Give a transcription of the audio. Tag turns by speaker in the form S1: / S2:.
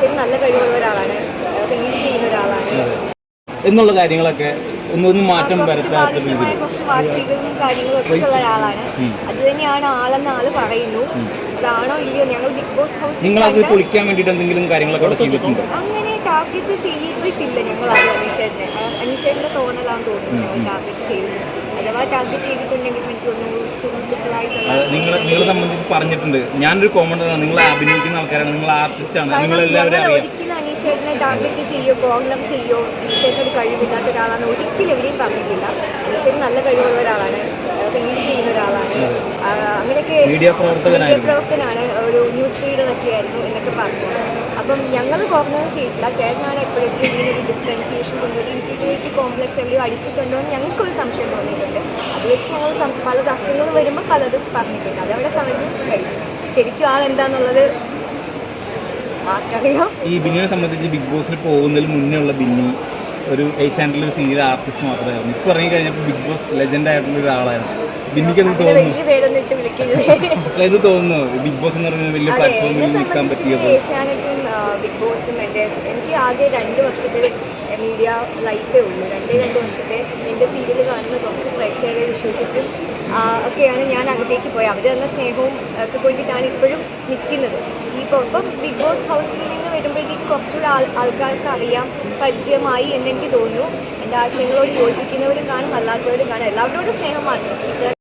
S1: അനീഷേട്ടൻ നല്ല കഴിവുള്ള ഒരാളാണ്. റീൽസ് ചെയ്യുന്ന ഒരാളാണ്.
S2: എന്നുള്ള കാര്യങ്ങളൊക്കെ ഒന്നൊന്നും മാറ്റം വരുത്താത്ത രീതിയിൽ.
S1: കുറച്ച് വാർഷികവും കാര്യങ്ങളും ഒക്കെ ഉള്ള ഒരാളാണ്. അത് തന്നെയാണ് ആളെന്ന് ആൾ പറയുന്നു. അതാണോ ഇല്ലയോ? ഞങ്ങൾ ബിഗ് ബോസ്
S2: നിങ്ങൾ അത്
S1: ഹൗസിൽ
S2: പൊളിക്കാൻ വേണ്ടിയിട്ട് എന്തെങ്കിലും കാര്യങ്ങളൊക്കെ അവിടെ ചെയ്തിട്ടുണ്ടോ?
S1: അങ്ങനെ ടാർഗറ്റ് ചെയ്തിട്ടില്ല ഞങ്ങൾ അത് അനീഷേട്ടനെ. തോന്നുന്നു ഞങ്ങൾ ടാർഗറ്റ് ചെയ്തത് അഥവാ ടാർഗറ്റ് ചെയ്തിട്ടുണ്ടെങ്കിൽ എനിക്ക് ഒന്നും സുഹൃത്തുക്കളായിട്ടുള്ള
S2: നിങ്ങൾ നിങ്ങളെ സംബന്ധിച്ച് പറഞ്ഞിട്ടുണ്ട്. ഞാനൊരു കോമൺ ആണ് നിങ്ങൾ അഭിനയിക്കുന്ന ആൾക്കാരാണ്. നിങ്ങൾ ആർട്ടിസ്റ്റ് ആണ്. നിങ്ങൾ എല്ലാവരും അറിയാം.
S1: ഒരിക്കലും അനീഷേട്ടനെ ടാർഗറ്റ് ചെയ്യോ കോർണർ ചെയ്യോ അനീഷേട്ടൻ ഒരു കഴിവില്ലാത്ത ഒരാളാണ് ഒരിക്കലും എവിടെയും പറഞ്ഞിട്ടില്ല. അനീഷേട്ടൻ നല്ല കഴിവുള്ള ഒരാളാണ്. ചെയ്യുന്ന ഒരാളാണ്. അങ്ങനെയൊക്കെ
S2: മീഡിയ പ്രവർത്തകനായിരുന്നു.
S1: ഒരു ന്യൂസ് റീഡർ ഒക്കെ ആയിരുന്നു എന്നൊക്കെ പറഞ്ഞു. അപ്പം ഞങ്ങൾ കോർണർ ചെയ്തില്ല ചേട്ടനാണ് എപ്പോഴെങ്കിലും ഇങ്ങനെ ഒരു ഡിഫറൻസിയേഷൻ കൊണ്ടുവരും ഇൻഫീരിയോറിറ്റി കോംപ്ലക്സ് എവിടെയോ അടിച്ചിട്ടുണ്ടോ എന്ന് ഞങ്ങൾക്കൊരു സംശയം തോന്നിയിട്ടുണ്ട്. അത് വെച്ച് ഞങ്ങൾ പല തർക്കങ്ങൾ വരുമ്പോൾ പലതും പറഞ്ഞിട്ടുണ്ട്. അതവിടെ കളഞ്ഞു കഴിഞ്ഞു. ശരിക്കും ആളെന്താന്നുള്ളത്
S2: ഈ ബിന്നിനെ സംബന്ധിച്ച് ബിഗ് ബോസിൽ പോകുന്നതിന് മുന്നേ ഉള്ള ബിന്നി ഒരു ഏഷ്യാനെറ്റിലെ ഒരു സീരിയൽ ആർട്ടിസ്റ്റ് മാത്രമായിരുന്നു. ഇപ്പോൾ ഇറങ്ങി കഴിഞ്ഞപ്പോൾ ബിഗ് ബോസ് ലെജൻഡ് ആയിട്ടുള്ള ഒരാളായിരുന്നു. അത് തോന്നുന്നു? ഇത് തോന്നുന്നു. ബിഗ് ബോസ് എന്ന് പറയുന്നത് വലിയ പ്ലാറ്റ്ഫോമിൽ നിൽക്കാൻ പറ്റിയത്.
S1: ഏഷ്യാനെറ്റും ബിഗ് ബോസും എന്റെ എനിക്ക് ആകെ രണ്ട് വർഷത്തെ മീഡിയ ലൈഫേ ഉള്ളൂ. രണ്ടേ രണ്ട് വർഷത്തെ എന്റെ സീരിയൽ കാണുന്ന കുറച്ച് പ്രേക്ഷകരെ വിശ്വസിച്ചും ഒക്കെയാണ് ഞാൻ അകത്തേക്ക് പോയത് അവർ തന്ന സ്നേഹവും ഒക്കെ കൊണ്ടിട്ടാണ് ഇപ്പോഴും നിൽക്കുന്നത് ഇപ്പോൾ ഇപ്പം ബിഗ് ബോസ് ഹൗസിൽ നിന്ന് വരുമ്പോഴത്തേക്ക് കുറച്ചുകൂടെ ആൾ ആൾക്കാർക്ക് അറിയാം പരിചയമായി എന്നെനിക്ക് തോന്നുന്നു. എന്റെ ആശയങ്ങളോട് യോജിക്കുന്നവരും കാണും അല്ലാത്തവരും കാണും. എല്ലാവരോടും സ്നേഹം മാത്രം.